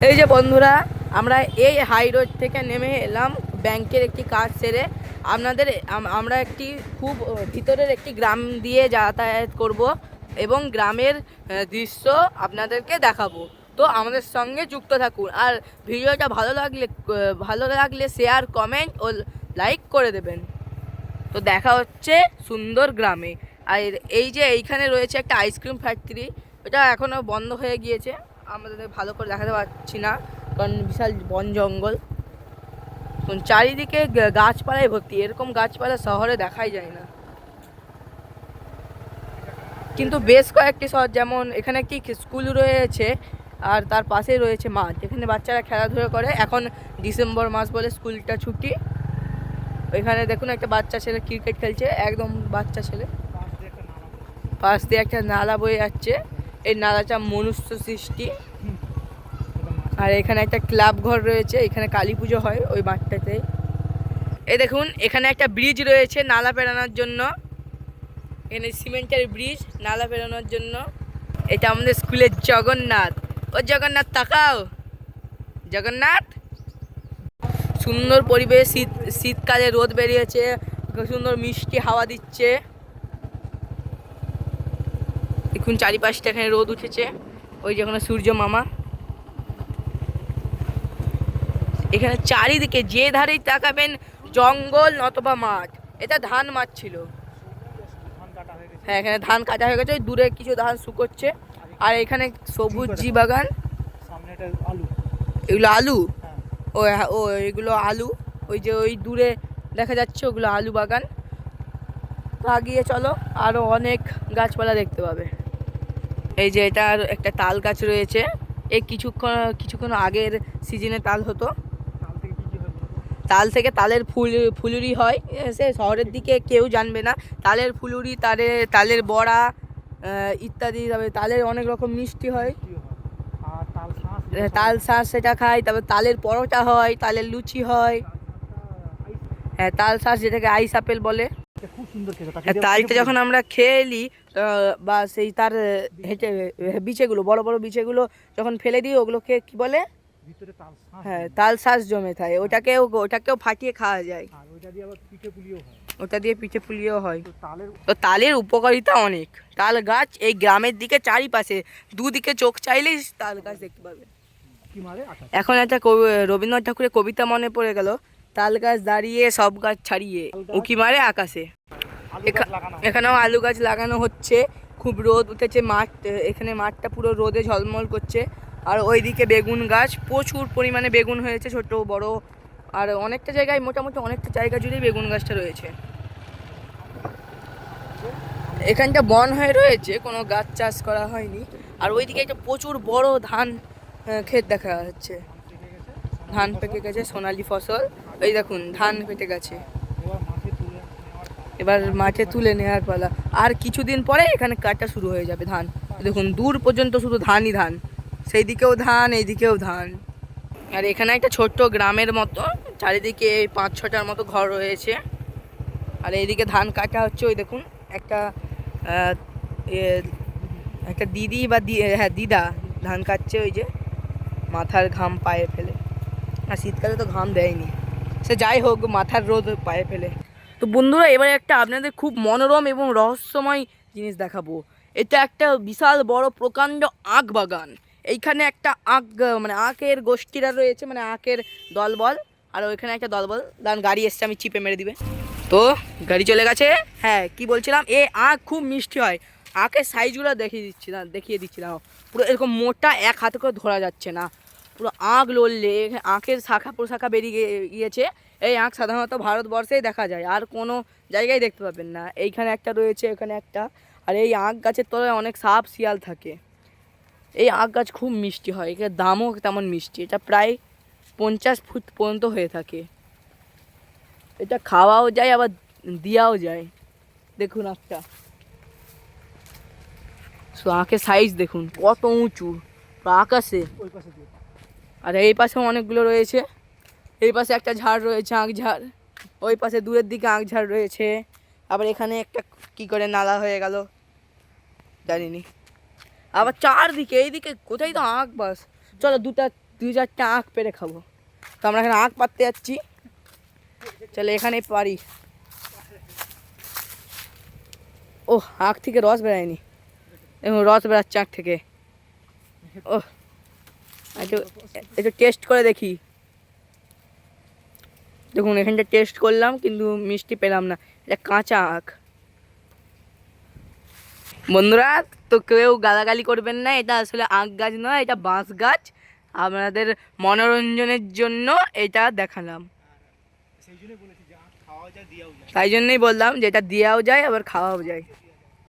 এই যে বন্ধুরা, আমরা এই হাই রোড থেকে নেমে এলাম ব্যাংকের একটি কাজ সেরে। আপনাদের আমরা একটি খুব ভিতরের একটি গ্রাম দিয়ে যাতায়াত করব এবং গ্রামের দৃশ্য আপনাদেরকে দেখাবো। তো আমাদের সঙ্গে যুক্ত থাকুন আর ভিডিওটা ভালো লাগলে ভালো লাগলে শেয়ার কমেন্ট ও লাইক করে দেবেন। তো দেখা হচ্ছে সুন্দর গ্রামে। আর এই যে এইখানে রয়েছে একটা আইসক্রিম ফ্যাক্টরি ওটা এখনও বন্ধ হয়ে গিয়েছে। আমাদের ভালো করে দেখাতে পারছি না, কারণ বিশাল বন জঙ্গল। চারিদিকে গাছপালায় ভর্তি, এরকম গাছপালা শহরে দেখাই যায় না। কিন্তু বেশ কয়েকটি শহর, যেমন এখানে একটি স্কুল রয়েছে, আর তার পাশেই রয়েছে মাঠ। এখানে বাচ্চারা খেলাধুলা করে। এখন ডিসেম্বর মাস বলে স্কুলটা ছুটি। এখানে দেখুন একটা বাচ্চা ছেলে ক্রিকেট খেলছে, একদম বাচ্চা ছেলে। পাশ দিয়ে একটা নালা বয়ে যাচ্ছে। এই নালাটা মনুষ্য সৃষ্টি। আর এখানে একটা ক্লাব ঘর রয়েছে, এখানে কালী পুজো হয় ওই মাঠটাতে। এ দেখুন, এখানে একটা ব্রিজ রয়েছে নালা পেরানোর জন্য। এখানে সিমেন্টের ব্রিজ নালা পেরানোর জন্য। এটা আমাদের স্কুলের জগন্নাথ। ও জগন্নাথ, তাকাও। জগন্নাথ? সুন্দর পরিবেশ, শীত, শীতকালে রোদ বেরিয়েছে, সুন্দর মিষ্টি হাওয়া দিচ্ছে। দেখুন চারিপাশটা এখানে রোদ উঠেছে। ওই যে ওখানে সূর্য মামা। এখানে চারিদিকে যে ধারেই তাকাবেন জঙ্গল নতবা মাঠ এটা ধান মাঠ ছিল। হ্যাঁ এখানে ধান কাটা হয়ে গেছে। ওই দূরে কিছু ধান শুকোচ্ছে। আর এখানে সবুজ জি বাগান এগুলো আলু? হ্যাঁ। ও হ্যাঁ, ও এগুলো আলু। ওই যে ওই দূরে দেখা যাচ্ছে ওগুলো আলু বাগান। তা গিয়ে চলো আরও অনেক গাছপালা দেখতে পাবে। এই যে এটা আর একটা তাল গাছ রয়েছে। এই কিছুক্ষণ কিছুক্ষণ আগের সিজনে তাল হতো। তাল থেকে তালের ফুল, ফুলুরি হয়। সে শহরের দিকে কেউ জানবে না। তালের ফুলুরি তালের তালের বড়া ইত্যাদি। তবে তালের অনেক রকম মিষ্টি হয়। তাল শাঁস সেটা খাই তারপর তালের পরোটা হয়, তালের লুচি হয়। হ্যাঁ তাল শাঁস যেটাকে আইস আপেল বলে। হ্যাঁ, তালটা যখন আমরা খেয়ে এলি বা সেই তার হেঁটে বিচেগুলো বড় বড় বিচেগুলো যখন ফেলে দিই ওগুলোকে কি বলে? হ্যাঁ তাল শাঁস জমে থাকে। ওটাকেও ওটাকেও ফাটিয়ে খাওয়া যায়। হয়। ওটা দিয়ে পিঠে পুলিও হয়। তো তালের তো তালের উপকারিতা অনেক। তাল গাছ এই গ্রামের দিকে চারিপাশে দুদিকে চোখ চাইলেই তাল গাছ দেখতে পাবে। এখন একটা রবীন্দ্রনাথ ঠাকুরের কবিতা মনে পড়ে গেল। তাল গাছ দাঁড়িয়ে, সব গাছ ছাড়িয়ে। উকি মারে? আকাশে। এখানেও আলু গাছ লাগানো হচ্ছে। খুব রোদ উঠেছে, মাঠ, এখানে মাঠটা পুরো রোদে ঝলমল করছে। আর ওইদিকে বেগুন গাছ, প্রচুর পরিমাণে বেগুন হয়েছে, ছোট, বড়। আর অনেকটা জায়গায়, মোটামুটি অনেকটা জায়গা জুড়েই বেগুন গাছটা রয়েছে। এখানটা বন হয়ে রয়েছে, কোনো গাছ চাষ করা হয়নি। আর ওইদিকে একটা প্রচুর বড় ধান ক্ষেত দেখা যাচ্ছে। ধান পেকে গেছে, সোনালি ফসল। এই দেখুন, ধান কেটে গেছে। এবার মাঠে তুলে নেওয়ার পালা। আর কিছুদিন পরে এখানে কাটা শুরু হয়ে যাবে ধান। দেখুন, দূর পর্যন্ত শুধু ধানই ধান। সেই দিকেও ধান, এইদিকেও ধান। আর এখানে একটা ছোট্ট গ্রামের মতো। চারিদিকে এই পাঁচ ছটার মতো ঘর রয়েছে। আর এইদিকে ধান কাটা হচ্ছে ওই দেখুন, একটা একটা দিদি বা হ্যাঁ দিদা ধান কাটছে ওই যে, মাথার ঘাম পায়ে ফেলে। আর শীতকালে তো ঘাম দেয়নি। সে যাই হোক, মাথার রোদ পায়ে ফেলে। তো বন্ধুরা, এবারে একটা আপনাদের খুব মনোরম এবং রহস্যময় জিনিস দেখাবো। এটা একটা বিশাল বড় প্রকাণ্ড আখ বাগান। এইখানে একটা আখ মানে আখের গোষ্ঠীরা রয়েছে মানে আখের দলবল। আর ওইখানে একটা দলবল। দাঁড়ান, গাড়ি এসছে, আমি চিপে মেরে দিবে। তো, গাড়ি চলে গেছে। হ্যাঁ কি বলছিলাম? এ আখ খুব মিষ্টি হয়। আখের সাইজগুলো দেখিয়ে দিচ্ছি না দেখিয়ে দিচ্ছিলাম পুরো এরকম মোটা এক হাতে করে ধরা যাচ্ছে না। পুরো আঁক লড়লে, এখানে আঁখের শাখা প্রশাখা বেরিয়ে গিয়েছে। এই আঁখ সাধারণত ভারতবর্ষেই দেখা যায়, আর কোনো জায়গায় দেখতে পাবেন না। এইখানে একটা রয়েছে, এখানে একটা। আর এই আঁক গাছের তলায় অনেক সাপ শিয়াল থাকে। এই আঁক গাছ খুব মিষ্টি হয় এর দামও তেমন মিষ্টি। এটা প্রায় পঞ্চাশ ফুট পর্যন্ত হয়ে থাকে। এটা খাওয়াও যায়, আবার দেওয়াও যায়। দেখুন আঁকটা সো আঁকের সাইজ দেখুন, কত উঁচু। আকাশে। ওই পাশে আর এই পাশেও অনেকগুলো রয়েছে। এই পাশে একটা ঝাড় রয়েছে, আঁক ঝাড়। ওই পাশে দূরের দিকে আঁক ঝাড় রয়েছে। আবার এখানে একটা কি করে নালা হয়ে গেল, জানিনি। আবার চারদিকে, এইদিকে কোথায় তো আঁক বাস। চলো দুটা দু চারটে আখ পেরে খাব। তো আমরা এখানে আখ পাততে যাচ্ছি। চলে এখানে পারি ও আখ থেকে রস বেরায়নি। এবং রস বেড়াচ্ছে আঁক থেকে। ও একটু একটু টেস্ট করে দেখি। দেখুন এখানটা টেস্ট করলাম কিন্তু মিষ্টি পেলাম না। এটা কাঁচা আখ। বন্ধুরা তো কেউ গালাগালি করবেন না এটা আসলে আখ গাছ নয় এটা বাঁশ গাছ। আপনাদের মনোরঞ্জনের জন্য এটা দেখালাম। তাই জন্যই বললাম যে এটা দেওয়াও যায় আবার খাওয়াও যায়।